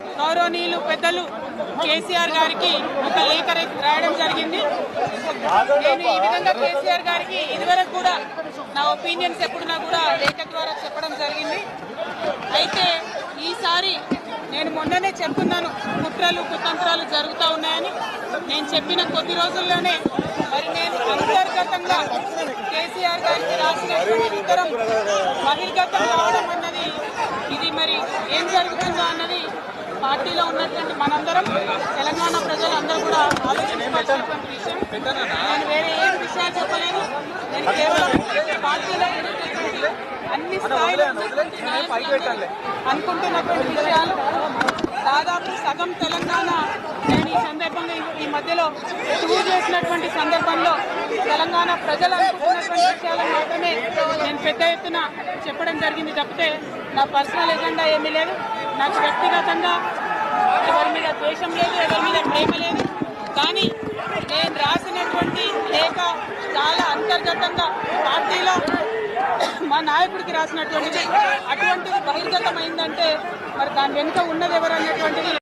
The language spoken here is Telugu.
గౌరవనీయులు పెద్దలు కేసీఆర్ గారికి ఒక లేఖ రాయడం జరిగింది. నేను ఈ విధంగా కేసీఆర్ గారికి ఇదివరకు కూడా నా ఒపీనియన్స్ ఎప్పుడున్నా కూడా లేఖ ద్వారా చెప్పడం జరిగింది. అయితే ఈసారి నేను మొన్ననే చెప్తున్నాను కుట్రలు కుతంత్రాలు జరుగుతూ ఉన్నాయని. నేను చెప్పిన కొద్ది రోజుల్లోనే మరి నేను అంతర్గతంగా కేసీఆర్ గారికి రాసిన ఉత్తరం బహిర్గతంగా కావడం అన్నది ఇది మరి ఏం జరుగుతుందో అన్నది పార్టీలో ఉన్నటువంటి మనందరం తెలంగాణ ప్రజలందరూ కూడా ఆలోచించాల్సినటువంటి విషయం. నేను వేరే ఏం విషయాలు చెప్పలేదు. నేను కేవలం పార్టీలో అన్ని స్థాయిలో అనుకుంటున్నటువంటి విషయాలు. దాదాపు సగం తెలంగాణ నేను ఈ సందర్భంగా ఈ- ఈ మధ్యలో టూర్ చేసినటువంటి సందర్భంలో తెలంగాణ ప్రజలు అనుకుంటున్నటువంటి విషయాలను మాత్రమే నేను పెద్ద ఎత్తున చెప్పడం జరిగింది. తప్పితే నా పర్సనల్ ఎజెండా ఏమీ లేదు. నాకు వ్యక్తిగతంగా ఎవరి మీద ద్వేషం లేదు ఎవరి మీద ప్రేమ లేదు. కానీ నేను రాసినటువంటి లేఖ చాలా అంతర్గతంగా పార్టీలో మా నాయకుడికి రాసినటువంటిది. అటువంటిది బహిర్గతమైందంటే మరి దాని వెనుక ఉన్నది ఎవరు అన్నటువంటిది